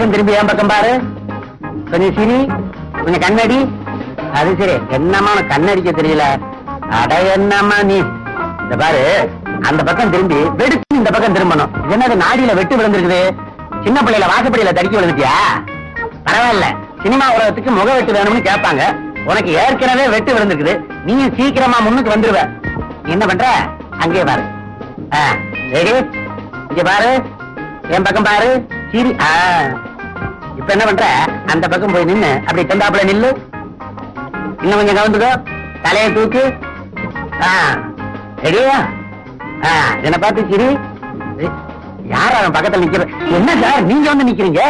பக்கம் திரும்பி என் பக்கம் பாரு. கொஞ்சம் சிரி. கொஞ்சம் கண்ணடி. அது சரி. என்னம்மா உனக்கு கண்ணடிக்க தெரியல? அட என்னம்மா நீ? இந்த பாரு. அந்த பக்கம் திரும்பி வெடிச்சு இந்த பக்கம் திரும்பணும். என்னது நாடியில வெட்டு விழுந்திருக்குது? சின்ன பிள்ளையில வாசப்படியில தடுக்கி விழுந்துட்டியா? பரவாயில்ல. சினிமா உலகத்துக்கு முக வெட்டு வேணும்னு கேட்பாங்க. உனக்கு ஏற்கனவே வெட்டு விழுந்திருக்குது. நீயும் சீக்கிரமா முன்னுக்கு வந்துருவ. என்ன பண்ற? அங்கே பாரு. ரெடி இங்க பாரு. என் பக்கம் பாரு. சீரி. ஆ. இப்ப என்ன பண்ற? அந்த பக்கம் போய் நின்னு அப்படி தந்தாப்புல நில்லு. இன்னும் கொஞ்சம் கவர்ந்துக்கோ தலையை தூக்கு. ரெடியா? என்ன பார்த்து சிரி. யார் அவன் பக்கத்துல நிக்கிற? என்ன சார் நீங்க வந்து நிக்கிறீங்க?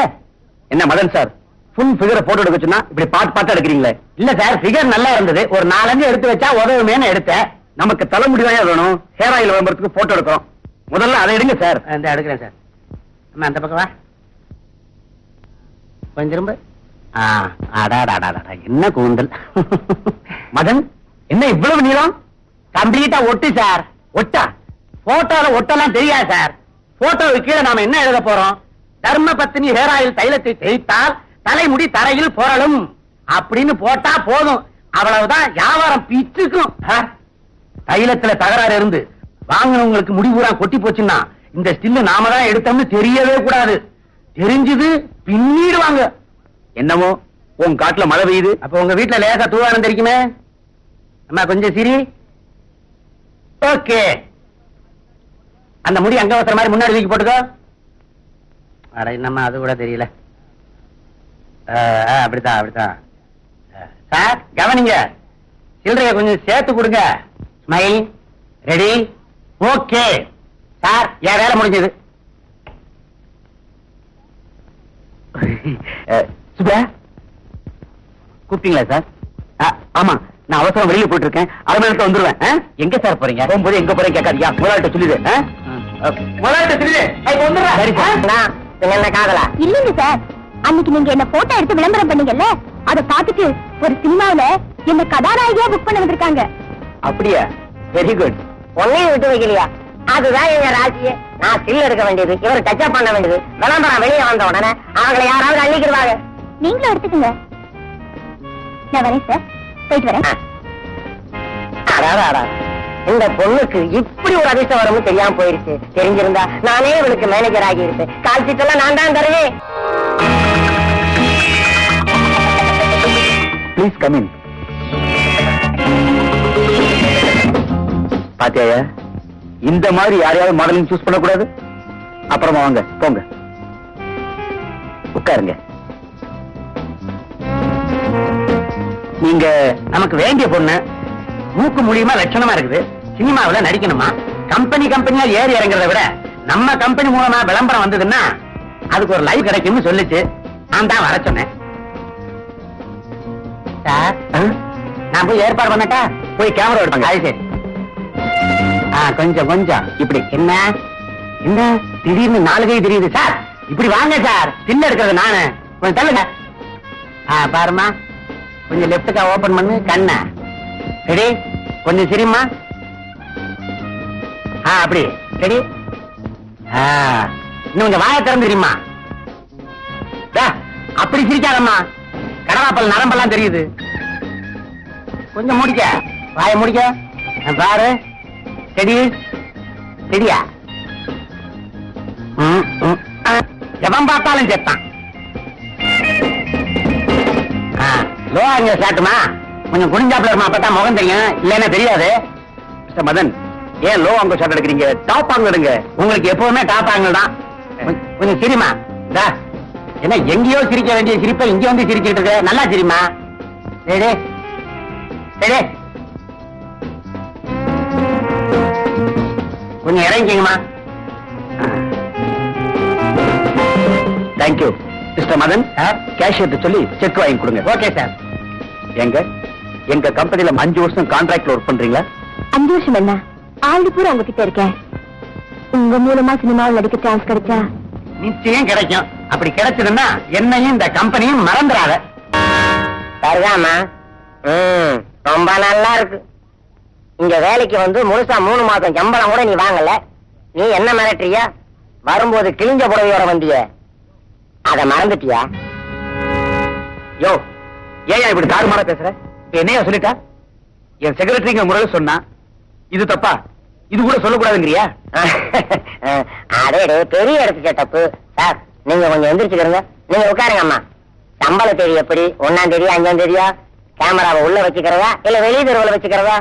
என்ன மதன் சார் ஃபுல் ஃபிகரை போட்டோ எடுக்க சொன்னா இப்படி பாட்டு பாட்டு எடுக்கிறீங்களே? இல்ல சார் ஃபிகர் நல்லா இருந்தது. ஒரு நாலஞ்சு எடுத்து வச்சா உதவுமேனு எடுத்தேன். நமக்கு தலைமுடி தான் வேணும்? ஹேர் ஆயில் விளம்பரத்துக்கு போட்டோ எடுக்கிறோம். முதல்ல அதை எடுங்க சார். இந்த எடுக்கிறேன் சார். அந்த பக்கம் வா. கொஞ்சம் திரும்ப என்ன கூந்தல்? மதன் என்ன இவ்வளவு நீளம்? கம்ப்ளீட்டா ஒட்டு சார். ஒட்டா? போட்டோல ஒட்டெல்லாம் தெரியாது சார். போட்டோவுக்கு கீழே நாம என்ன எழுத போறோம்? தர்ம பத்தினி ஹேர் ஆயில் தைலத்தை தேய்த்தால் தலைமுடி தரையில் புரளும் அப்படின்னு போட்டா போதும். அவ்வளவுதான் வியாபாரம் பிச்சுக்கும். தைலத்துல தகராறு இருந்து வாங்கினவங்களுக்கு முடிவுரா கொட்டி போச்சுன்னா இந்த ஸ்டில்லு நாம தான் எடுத்தோம்னு தெரியவே கூடாது. தெரிஞ்சது பின்னிடுவாங்க. என்னமோ உன் காட்டுல மழை பெய்யுது. அப்ப உங்க வீட்டுல லேசா தூவானம் தெரிக்குமே அம்மா கொஞ்சம் சிரி. ஓகே. அந்த முடி அங்க வசர மாதிரி முன்னாடி தூக்கி போட்டுக்கோ. அட என்னம்மா அது கூட தெரியல. அப்படித்தான் அப்படித்தான். சார் கவனிங்க. சில்லறைய கொஞ்சம் சேர்த்து கொடுங்க. ஸ்மைல். ரெடி. ஓகே. சார் என் வேலை முடிஞ்சது. சுபா கூப்பிட்டீங்களா சார்? ஆ, ஆமா நான் அவசரம் வெளியில போயிட்டு இருக்கேன் அரை மணி நேரத்துல வந்துருவேன்? எங்க சார் போறீங்க? போகும்போது எங்க போறீங்க கேட்காதியா முதலாளிட்ட சொல்லிடு? முதலாளிட்ட சொல்லிடு. வந்துடுறேன். சரி சார். என்ன காதலா? இல்லைங்க சார். அன்னைக்கு நீங்க என்ன போட்டோ எடுத்து விளம்பரம் பண்ணீங்கல்ல? அத பார்த்துட்டு ஒரு சினிமாவுல என்ன கதாநாயகியா புக் பண்ண வந்திருக்காங்க. அப்படியா? வெரி குட் ஒன்னையும் விட்டு வைக்கலையா? அதுதான் எங்க ராசியே நான் சில் எடுக்க வேண்டியது இவர் டச்சப் பண்ண வேண்டியது. விளம்பரம் வெளியே வந்த உடனே அவங்களை யாராவது அள்ளிக்கிடுவாங்க. நீங்களும் எடுத்துக்கோங்க. நான் வரேன் சார் போயிட்டு வரேன். அடாடா. இந்த பொண்ணுக்கு இப்படி ஒரு அதிர்ஷ்டம் வரும்னு தெரியாம போயிருச்சு. தெரிஞ்சிருந்தா நானே இவளுக்கு மேனேஜர் ஆகி இருப்பேன் கால் சீட்டெல்லாம் நான் தான் தருவேன். ப்ளீஸ் பாத்தியா இந்த மாதிரி யாரையாவது மாடலிங் சூஸ் பண்ணக்கூடாது? அப்புறமா வாங்க போங்க. உட்காருங்க. நீங்க நமக்கு வேண்டிய பொண்ணு மூக்கு மூலியமா லட்சணமா இருக்குது. சினிமாவுல நடிக்கணுமா? கம்பெனி கம்பெனியா ஏறி இறங்குறத விட நம்ம கம்பெனி மூலமா விளம்பரம் வந்ததுன்னா அதுக்கு ஒரு லைவ் கிடைக்கும்னு சொல்லிச்சு. நான் தான் வர சொன்னேன். சார் நான் போய் ஏற்பாடு பண்ணட்டா? போய் கேமரா எடுப்பாங்க. அது சரி. கொஞ்சம் கொஞ்சம். இப்படி என்ன? என்ன? திடீர்னு நாலு கை தெரியுது சார். இப்படி வாங்க சார். தின்ன இருக்கிறது நானு. கொஞ்சம் தள்ளுங்க. ஆ பாருமா கொஞ்சம் லெப்டுக்கா ஓபன் பண்ணு கண்ண. ரெடி கொஞ்சம் சிரிம்மா. ஆ அப்படி. ரெடி ஆ. இன்னும் கொஞ்சம் வாய திறந்து தெரியுமா அப்படி சிரிக்காதம்மா. கடவாப்பல் நரம்பெல்லாம் தெரியுது. கொஞ்சம் முடிக்க. வாய முடிக்க. பாரு. செடி? செடியா? ஆ, எவன் பார்த்தாலும் செத்தான். லோ அங்க சாட்டுமா? கொஞ்சம் குடிஞ்சாப்ல இருமா அப்பதான் முகம் தெரியும். இல்லைன்னா தெரியாது. மிஸ்டர் மதன் ஏன் லோ அங்க ஷாட் எடுக்கிறீங்க? டாப் ஆங்கிள் எடுங்க உங்களுக்கு எப்பவுமே டாப் ஆங்கிள் தான். கொஞ்சம் சிரிமா இதா என்ன எங்கேயோ சிரிக்க வேண்டிய சிரிப்பை இங்க வந்து சிரிச்சிட்டு இருக்க? நல்லா சிரிமா சரி சரி கொஞ்சம் இறங்கிங்கம்மா தேங்க்யூ மிஸ்டர் மதன். கேஷியர்ட்ட சொல்லி செக் வாங்கி கொடுங்க. ஓகே சார் எங்க? எங்க கம்பெனில அஞ்சு வருஷம் கான்ட்ராக்ட்ல ஒர்க் பண்றீங்களா? அஞ்சு வருஷம் என்ன? ஆல்ரெடி பூரா உங்ககிட்ட இருக்கேன். உங்க மூலமா சினிமாவில் நடிக்க சான்ஸ் கிடைச்சா? நிச்சயம் கிடைக்கும். அப்படி கிடைச்சதுன்னா என்னையும் இந்த கம்பெனியும் மறந்துடாத. சரிதாம்மா ம் ரொம்ப நல்லா இருக்கு. இங்க வேலைக்கு வந்து முழுசா மூணு மாசம் சம்பளம் கூட நீ வாங்கல. நீ என்ன மிரட்டுறியா? வரும்போது கிழிஞ்ச புடவையோட வந்திய. அத மறந்துட்டியா? யோ ஏன் இப்படி தாறுமாற பேசுற? என்னையா சொல்லிட்டா? என் செக்ரட்டரிங்க முறையில் சொன்னா இது தப்பா? இது கூட சொல்லக்கூடாதுங்கிறியா? அடே பெரிய இடத்துக்கு தப்பு சார் நீங்க கொஞ்சம் எந்திரிச்சுக்கிறங்க நீங்க உட்காருங்க அம்மா. சம்பள தேதி எப்படி? ஒன்னாம் தேதியா அஞ்சாம் தேதியா? கேமராவை உள்ள வச்சுக்கிறதா? இல்ல வெளியே தெருவில் வச்சுக்கிறதா?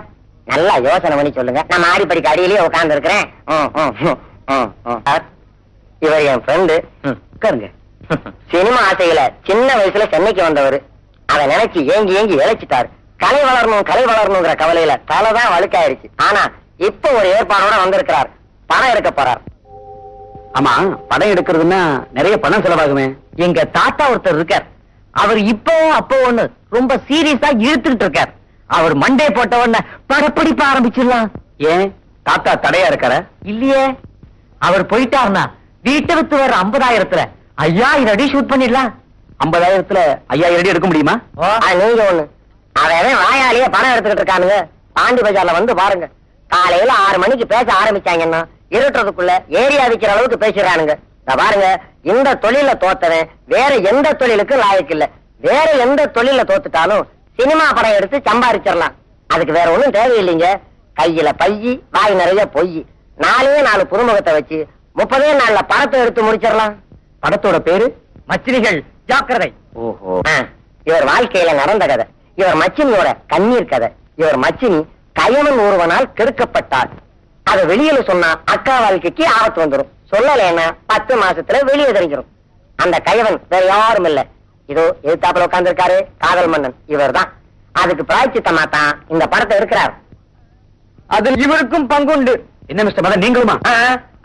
நல்லா யோசனை பண்ணி சொல்லுங்க. நான் மாடிப்படிக்கு அடியிலேயே உட்கார்ந்து இருக்கிறேன் இவர் என் ஃப்ரெண்டு உட்காருங்க. சினிமா ஆசையில சின்ன வயசுல சென்னைக்கு வந்தவர். அதை நினைச்சு ஏங்கி ஏங்கி இழைச்சிட்டாரு கலை வளரணும் கலை வளரணுங்கிற கவலையில தலைதான் வழுக்காயிருச்சு. ஆனா இப்ப ஒரு ஏற்பாடோட வந்திருக்கிறார். பணம் எடுக்க போறார். ஆமா படம் எடுக்கிறதுன்னா நிறைய பணம் செலவாகுமே. எங்க தாத்தா ஒருத்தர் இருக்கார். அவர் இப்போ அப்போ ஒண்ணு ரொம்ப சீரியஸா இழுத்துக்கிட்டு இருக்கார். அவர் மண்டே போட்ட உடனே படப்பிடிப்ப ஆரம்பிச்சிடலாம். ஏன்? தாத்தா தடையா இருக்கார? இல்லையே. அவர் போயிட்டாருன்னா வீட்டை வித்து வர ஐம்பதாயிரத்துல ஐயாயிரம் அடி ஷூட் பண்ணிடலாம். ஐம்பதாயிரத்துல ஐயாயிரம் அடி எடுக்க முடியுமா? நீங்க ஒண்ணு. அவன் வாயாலேயே பணம் எடுத்துக்கிட்டு இருக்கானுங்க. பாண்டி பஜார்ல வந்து பாருங்க. காலையில ஆறு மணிக்கு பேச ஆரம்பிச்சாங்கன்னா இருட்டுறதுக்குள்ள ஏரியா விக்கிற அளவுக்கு பேசிடுறானுங்க. இத பாருங்க இந்த தொழில தோத்தவன் வேற எந்த தொழிலுக்கு லாயக்கு இல்ல. வேற எந்த தொழில தோத்துட்டாலும் சினிமா படம் எடுத்து சம்பாரிச்சிடலாம். அதுக்கு வேற ஒண்ணும் தேவையில்லைங்க. கையில பையி வாய் நிறைய பொய். நாலே நாலு புதுமுகத்தை வச்சு முப்பதே நாள்ல படத்தை எடுத்து முடிச்சிடலாம். படத்தோட பேரு மச்சினிகள். ஜாக்கிரதை. ஓஹோ. இவர் வாழ்க்கையில நடந்த கதை. இவர் மச்சினியோட கண்ணீர் கதை. இவர் மச்சினி கயவன் ஒருவனால் கெடுக்கப்பட்டாள் அத வெளியில சொன்னா அக்கா வாழ்க்கைக்கு ஆபத்து வந்துரும். சொல்லலைன்னா பத்து மாசத்துல வெளியே தெரிஞ்சிரும். அந்த கயவன் வேற யாரும் இல்ல. இதோ எதிர்த்தாப்புல உட்கார்ந்திருக்காரு காதல் மன்னன். இவர்தான். அதுக்கு பிராய்ச்சித்தமா தான் இந்த படத்தை இருக்கிறார் அதில் இவருக்கும் பங்குண்டு. என்ன மிஸ்டர் மதன் நீங்களுமா?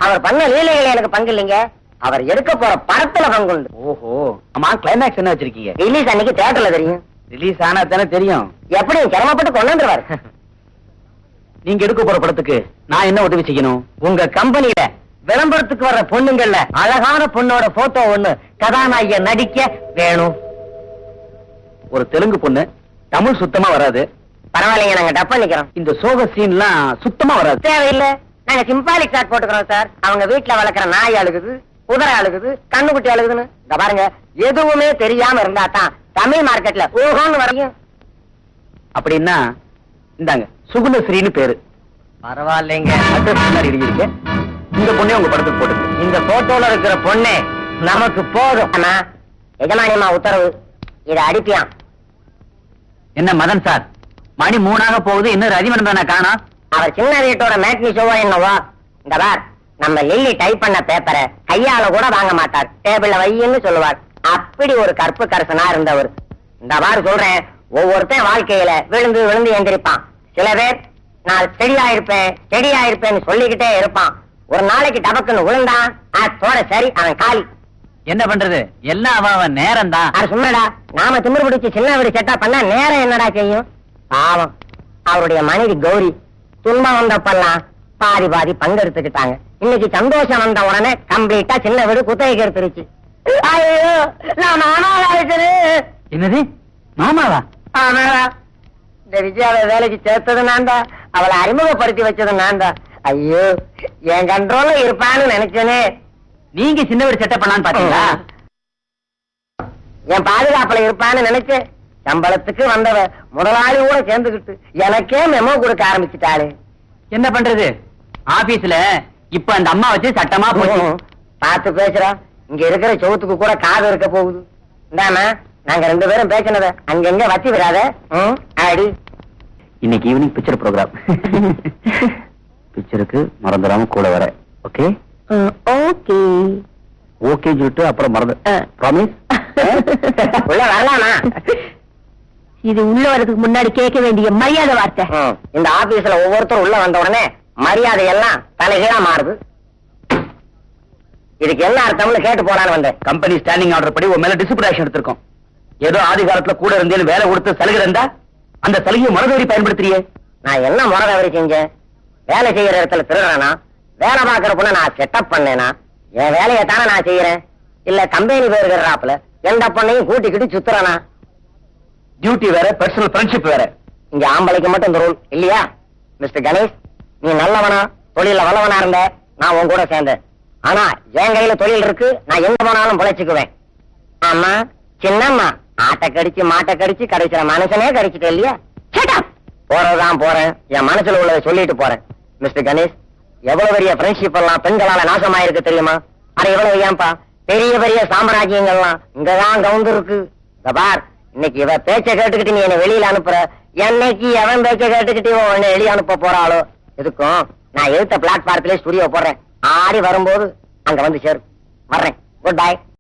அவர் பண்ண லீலைகள் எனக்கு பங்கு இல்லைங்க. அவர் எடுக்க போற படத்துல பங்குண்டு. ஓஹோ ஆமா கிளைமேக்ஸ் என்ன வச்சிருக்கீங்க? ரிலீஸ் அன்னைக்கு தியேட்டர்ல தெரியும். ரிலீஸ் ஆனா தானே தெரியும். எப்படியும் சிரமப்பட்டு கொண்டு வந்துருவாரு நீங்க எடுக்க போற படத்துக்கு நான் என்ன உதவி செய்யணும்? உங்க கம்பெனில விளம்பரத்துக்கு வர்ற பொண்ணுங்கள்ல அழகான பொண்ணோட போட்டோ ஒண்ணு கதாநாயகிய நடிக்க வேணும். ஒரு தெலுங்கு பொண்ணு தமிழ் சுத்தமா வராது. பரவாயில்லைங்க நாங்க டப் பண்ணிக்கிறோம். இந்த சோக சீன்லாம் சுத்தமா வராது. தேவையில்லை. நாங்க சிம்பாலிக் ஷாட் போட்டுக்கிறோம் சார் அவங்க வீட்டுல வளர்க்குற நாய் அழுகுது குதிரை அழுகுது கண்ணுக்குட்டி அழுகுதுன்னு. இந்த பாருங்க எதுவுமே தெரியாம இருந்தா தான் தமிழ் மார்க்கெட்ல ஓஹோன்னு வரையும். அப்படின்னா இந்தாங்க சுகுணஸ்ரீன்னு பேரு. பரவாயில்லைங்க. அட்ரஸ் முன்னாடி எழுதியிருக்க இந்த பொண்ணே உங்க படத்துக்கு போடுங்க இந்த போட்டோல இருக்கிற பொண்ணே நமக்கு போதும். அண்ணா எஜமானியம்மா உத்தரவு. இத அடிப்பியான் என்ன மதன் சார்? மணி மூணாக போகுது இன்னும் ரஜிமன் தானே காணோம்? அவர் சின்ன வீட்டோட மேட்னி ஷோவா என்னவோ? இந்த பார் நம்ம லில்லி டைப் பண்ண பேப்பரை கையால கூட வாங்க மாட்டார். டேபிள்ல வையின்னு சொல்லுவார். அப்படி ஒரு கற்பு கரசனா இருந்தவர். இந்த பார் சொல்றேன் ஒவ்வொருத்தன் வாழ்க்கையில விழுந்து விழுந்து எந்திரிப்பான். சில பேர் நான் செடியா இருப்பேன் செடியா இருப்பேன்னு சொல்லிக்கிட்டே இருப்பான். ஒரு நாளைக்கு டபக்குன்னு விழுந்தான் அதோட சரி அவன் காலி. என்ன பண்றது? எல்லாம் அவன் அவன் நேரம் தான் அது சும்மாடா நாம திமிரு பிடிச்சு சின்ன வீடு செட்டா பண்ணா நேரம் என்னடா செய்யும்? பாவம். அவருடைய மனைவி கௌரி துன்பம் வந்தப்பெல்லாம் பாதி பாதி பங்கெடுத்துக்கிட்டாங்க. இன்னைக்கு சந்தோஷம் வந்த உடனே கம்ப்ளீட்டா சின்ன வீடு குத்தகைக்கு எடுத்துருச்சு. ஐயோ நான் மாமாவாயிட்டது என்னது? மாமாவா? ஆமாடா. இந்த விஜயாவை வேலைக்கு சேர்த்தது நான் தான் அவளை அறிமுகப்படுத்தி வச்சது நான் தான் ஐயோ என் கண்ட்ரோல்ல இருப்பான்னு நினைச்சேனே. நீங்க சின்ன வீடு செட்டப் பண்ணலான்னு பாத்தீங்களா? என் பாதுகாப்புல இருப்பான்னு நினைச்சேன். சம்பளத்துக்கு வந்தவ முதலாளி கூட சேர்ந்துகிட்டு எனக்கே மெமோ கொடுக்க ஆரம்பிச்சுட்டாளே. என்ன பண்றது? ஆபீஸ்ல இப்ப அந்த அம்மா வச்சு சட்டமா போச்சு. பார்த்து பேசுறோம் இங்க இருக்கிற சவுத்துக்கு கூட காது இருக்க போகுது. இந்தாமா நாங்க ரெண்டு பேரும் பேசினத அங்கங்க வத்தி விடாத. அடி இன்னைக்கு ஈவினிங் பிக்சர் ப்ரோக்ராம் பிக்சருக்கு மறந்துடாம கூட வர. ஓகே ஓகே ஓகே சொல்லிட்டு அப்புறம் மறந்து ப்ராமிஸ் உள்ள வரலாமா? இது உள்ள வரதுக்கு முன்னாடி கேட்க வேண்டிய மரியாதை வார்த்தை. இந்த ஆபீஸ்ல ஒவ்வொருத்தரும் உள்ள வந்த உடனே மரியாதை எல்லாம் தலைகீழா மாறுது. இதுக்கு என்ன அர்த்தம்னு கேட்டு போலான்னு வந்தேன். கம்பெனி ஸ்டாண்டிங் ஆர்டர் படி உன் மேல டிசிப்ளின் ஆக்ஷன் எடுத்திருக்கோம். ஏதோ ஆதி காலத்துல கூட இருந்தேன்னு வேலை கொடுத்து சலுகை இருந்தா அந்த சலுகையை மனதேறி பயன்படுத்துறியே? நான் என்ன முறை தவறி செஞ்சேன்? வேலை செய்யற இடத்துல திருடுறேனா? வேலை பார்க்கற பொண்ணை நான் செட்டப் பண்ணேனா? என் வேலையை தானே நான் செய்யறேன்? இல்ல கம்பெனி போயிருக்கிறாப்புல எந்த பொண்ணையும் கூட்டிக்கிட்டு சுத்துறனா? டியூட்டி வேற பர்சனல் ஃப்ரெண்ட்ஷிப் வேற. இங்க ஆம்பளைக்கு மட்டும் இந்த ரூல் இல்லையா? மிஸ்டர் கணேஷ் நீ நல்லவனா? தொழில வல்லவனா இருந்த நான் உன் கூட சேர்ந்தேன். ஆனா என் கையில தொழில் இருக்கு நான் எங்க போனாலும் பிழைச்சுக்குவேன். ஆமா சின்னம்மா ஆட்டை கடிச்சு மாட்டை கடிச்சு கடைசிற மனுஷனே கடிச்சிட்டு இல்லையா? போறதுதான் போறேன். என் மனசுல உள்ளதை சொல்லிட்டு போறேன். மிஸ்டர் கணேஷ் எவ்வளவு பெரிய ஃப்ரெண்ட்ஷிப் எல்லாம் பெண்களால நாசமாயிருக்கு தெரியுமா? அட எவ்வளவு ஏன்பா? பெரிய பெரிய சாம்ராஜ்யங்கள்லாம் இங்கதான் கவுந்து இருக்கு. பார் இன்னைக்கு இவ பேச்ச கேட்டுக்கிட்டு நீ என்ன வெளியில அனுப்புற. என்னைக்கு எவன் பேச்ச கேட்டுக்கிட்டு உன்னை வெளியே அனுப்ப போறாளோ? எதுக்கும்? நான் எடுத்த பிளாட்பாரத்திலே ஸ்டுடியோ போடுறேன். ஆடி வரும்போது அங்க வந்து சேரும். வர்றேன். Good bye